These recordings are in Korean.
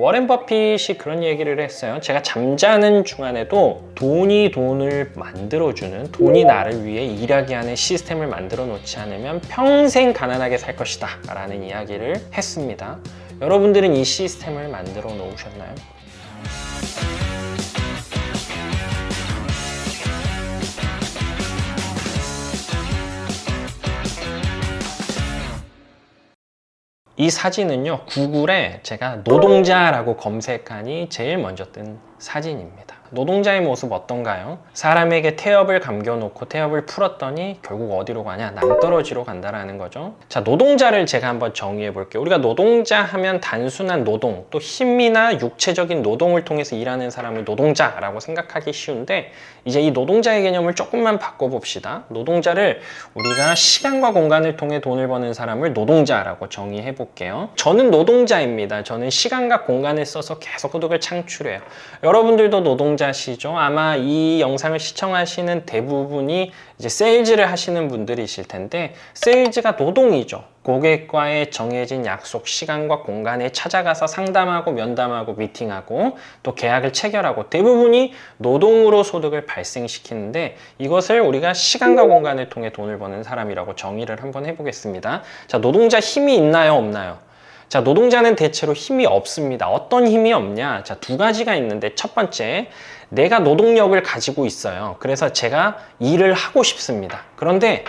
워렌 버핏이 그런 얘기를 했어요. 제가 잠자는 중간에도 돈이 돈을 만들어주는 돈이 나를 위해 일하게 하는 시스템을 만들어 놓지 않으면 평생 가난하게 살 것이다 라는 이야기를 했습니다. 여러분들은 이 시스템을 만들어 놓으셨나요? 이 사진은요 구글에 제가 노동자라고 검색하니 제일 먼저 뜬 사진입니다 노동자의 모습 어떤가요? 사람에게 태엽을 감겨놓고 태엽을 풀었더니 결국 어디로 가냐? 낭떠러지로 간다라는 거죠. 자, 노동자를 제가 한번 정의해 볼게요. 우리가 노동자 하면 단순한 노동, 또 힘이나 육체적인 노동을 통해서 일하는 사람을 노동자라고 생각하기 쉬운데 이제 이 노동자의 개념을 조금만 바꿔봅시다. 노동자를 우리가 시간과 공간을 통해 돈을 버는 사람을 노동자라고 정의해 볼게요. 저는 노동자입니다. 저는 시간과 공간을 써서 계속 소득을 창출해요. 여러분들도 노동자시죠? 아마 이 영상을 시청하시는 대부분이 이제 세일즈를 하시는 분들이실 텐데 세일즈가 노동이죠. 고객과의 정해진 약속 시간과 공간에 찾아가서 상담하고 면담하고 미팅하고 또 계약을 체결하고 대부분이 노동으로 소득을 발생시키는데 이것을 우리가 시간과 공간을 통해 돈을 버는 사람이라고 정의를 한번 해보겠습니다. 자, 노동자 힘이 있나요? 없나요? 자, 노동자는 대체로 힘이 없습니다. 어떤 힘이 없냐? 자, 두 가지가 있는데 첫 번째, 내가 노동력을 가지고 있어요. 그래서 제가 일을 하고 싶습니다. 그런데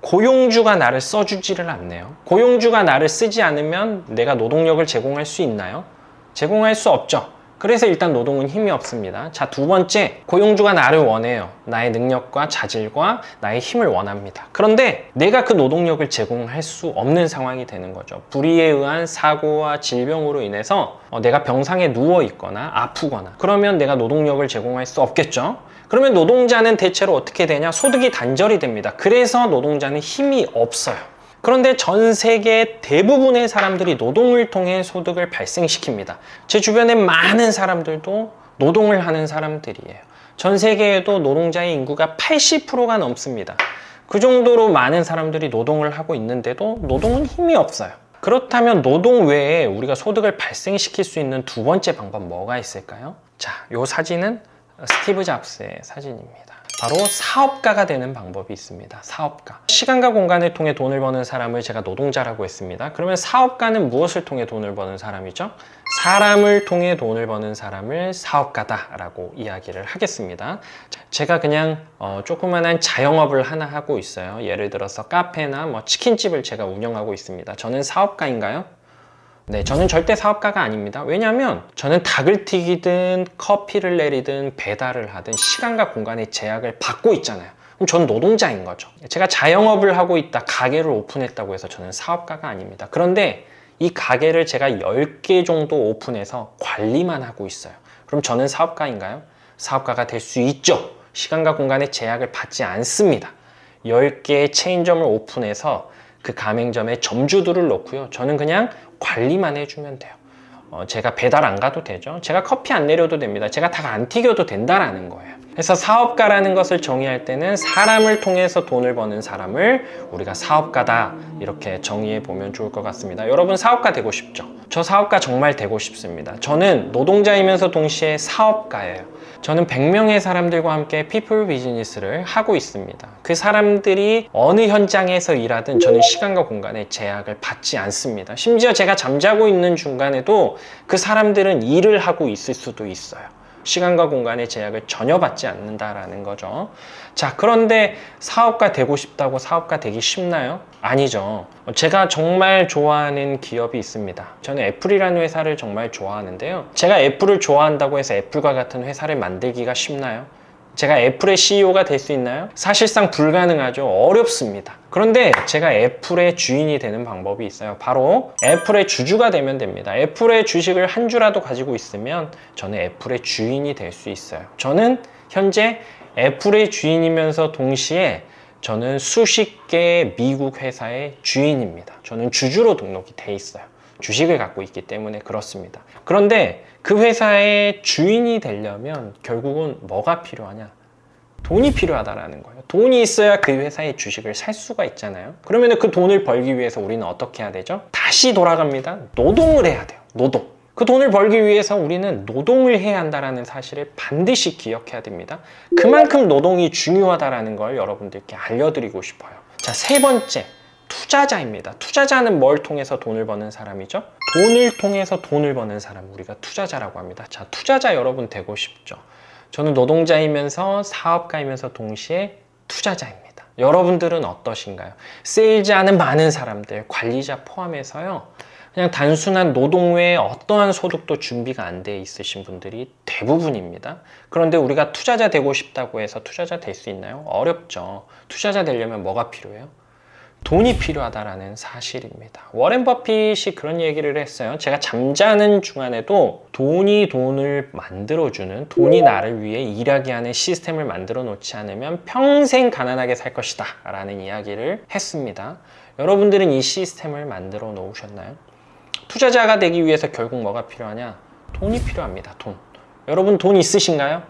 고용주가 나를 써주지를 않네요. 고용주가 나를 쓰지 않으면 내가 노동력을 제공할 수 있나요? 제공할 수 없죠. 그래서 일단 노동은 힘이 없습니다. 자, 두 번째, 고용주가 나를 원해요. 나의 능력과 자질과 나의 힘을 원합니다. 그런데 내가 그 노동력을 제공할 수 없는 상황이 되는 거죠. 불의에 의한 사고와 질병으로 인해서 어, 내가 병상에 누워 있거나 아프거나 그러면 내가 노동력을 제공할 수 없겠죠. 그러면 노동자는 대체로 어떻게 되냐? 소득이 단절이 됩니다. 그래서 노동자는 힘이 없어요. 그런데 전 세계 대부분의 사람들이 노동을 통해 소득을 발생시킵니다. 제 주변에 많은 사람들도 노동을 하는 사람들이에요. 전 세계에도 노동자의 인구가 80%가 넘습니다. 그 정도로 많은 사람들이 노동을 하고 있는데도 노동은 힘이 없어요. 그렇다면 노동 외에 우리가 소득을 발생시킬 수 있는 두 번째 방법 뭐가 있을까요? 자, 이 사진은 스티브 잡스의 사진입니다. 바로 사업가가 되는 방법이 있습니다. 사업가. 시간과 공간을 통해 돈을 버는 사람을 제가 노동자라고 했습니다. 그러면 사업가는 무엇을 통해 돈을 버는 사람이죠? 사람을 통해 돈을 버는 사람을 사업가다라고 이야기를 하겠습니다. 제가 그냥 어, 조그만한 자영업을 하나 하고 있어요. 예를 들어서 카페나 뭐 치킨집을 제가 운영하고 있습니다. 저는 사업가인가요? 네, 저는 절대 사업가가 아닙니다. 왜냐하면 저는 닭을 튀기든 커피를 내리든 배달을 하든 시간과 공간의 제약을 받고 있잖아요. 그럼 저는 노동자인 거죠. 제가 자영업을 하고 있다, 가게를 오픈했다고 해서 저는 사업가가 아닙니다. 그런데 이 가게를 제가 10개 정도 오픈해서 관리만 하고 있어요. 그럼 저는 사업가인가요? 사업가가 될 수 있죠. 시간과 공간의 제약을 받지 않습니다. 10개의 체인점을 오픈해서 그 가맹점에 점주들을 놓고요. 저는 그냥 관리만 해주면 돼요. 어, 제가 배달 안 가도 되죠. 제가 커피 안 내려도 됩니다. 제가 닭안 튀겨도 된다라는 거예요. 그래서 사업가라는 것을 정의할 때는 사람을 통해서 돈을 버는 사람을 우리가 사업가다 이렇게 정의해 보면 좋을 것 같습니다. 여러분 사업가 되고 싶죠? 저 사업가 정말 되고 싶습니다. 저는 노동자이면서 동시에 사업가예요. 저는 100명의 사람들과 함께 피플 비즈니스를 하고 있습니다. 그 사람들이 어느 현장에서 일하든 저는 시간과 공간의 제약을 받지 않습니다. 심지어 제가 잠자고 있는 중간에도 그 사람들은 일을 하고 있을 수도 있어요. 시간과 공간의 제약을 전혀 받지 않는다라는 거죠. 자, 그런데 사업가 되고 싶다고 사업가 되기 쉽나요? 아니죠. 제가 정말 좋아하는 기업이 있습니다. 저는 애플이라는 회사를 정말 좋아하는데요. 제가 애플을 좋아한다고 해서 애플과 같은 회사를 만들기가 쉽나요? 제가 애플의 CEO가 될 수 있나요? 사실상 불가능하죠. 어렵습니다. 그런데 제가 애플의 주인이 되는 방법이 있어요. 바로 애플의 주주가 되면 됩니다. 애플의 주식을 한 주라도 가지고 있으면 저는 애플의 주인이 될 수 있어요. 저는 현재 애플의 주인이면서 동시에 저는 수십 개의 미국 회사의 주인입니다. 저는 주주로 등록이 돼 있어요. 주식을 갖고 있기 때문에 그렇습니다. 그런데 그 회사의 주인이 되려면 결국은 뭐가 필요하냐? 돈이 필요하다라는 거예요. 돈이 있어야 그 회사의 주식을 살 수가 있잖아요. 그러면 그 돈을 벌기 위해서 우리는 어떻게 해야 되죠? 다시 돌아갑니다. 노동을 해야 돼요. 노동. 그 돈을 벌기 위해서 우리는 노동을 해야 한다는 사실을 반드시 기억해야 됩니다. 그만큼 노동이 중요하다는 걸 여러분들께 알려드리고 싶어요. 자, 세 번째. 투자자입니다. 투자자는 뭘 통해서 돈을 버는 사람이죠? 돈을 통해서 돈을 버는 사람, 우리가 투자자라고 합니다. 자, 투자자 여러분 되고 싶죠? 저는 노동자이면서 사업가이면서 동시에 투자자입니다. 여러분들은 어떠신가요? 세일즈하는 많은 사람들, 관리자 포함해서요. 그냥 단순한 노동 외에 어떠한 소득도 준비가 안 돼 있으신 분들이 대부분입니다. 그런데 우리가 투자자 되고 싶다고 해서 투자자 될 수 있나요? 어렵죠. 투자자 되려면 뭐가 필요해요? 돈이 필요하다라는 사실입니다. 워렌 버핏이 그런 얘기를 했어요. 제가 잠자는 중간에도 돈이 돈을 만들어주는 돈이 나를 위해 일하게 하는 시스템을 만들어 놓지 않으면 평생 가난하게 살 것이다 라는 이야기를 했습니다. 여러분들은 이 시스템을 만들어 놓으셨나요? 투자자가 되기 위해서 결국 뭐가 필요하냐? 돈이 필요합니다. 돈. 여러분 돈 있으신가요?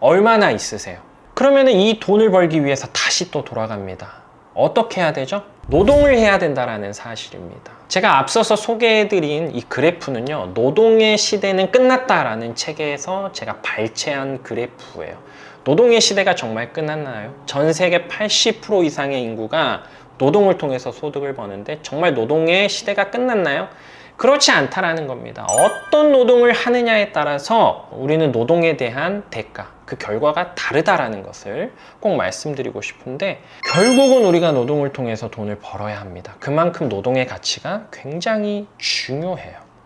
얼마나 있으세요? 그러면 이 돈을 벌기 위해서 다시 또 돌아갑니다. 어떻게 해야 되죠? 노동을 해야 된다라는 사실입니다. 제가 앞서서 소개해드린 이 그래프는요, 노동의 시대는 끝났다라는 책에서 제가 발췌한 그래프예요. 노동의 시대가 정말 끝났나요? 전 세계 80% 이상의 인구가 노동을 통해서 소득을 버는데 정말 노동의 시대가 끝났나요? 그렇지 않다라는 겁니다. 어떤 노동을 하느냐에 따라서 우리는 노동에 대한 대가, 그 결과가 다르다라는 것을 꼭 말씀드리고 싶은데 결국은 우리가 노동을 통해서 돈을 벌어야 합니다. 그만큼 노동의 가치가 굉장히 중요해요.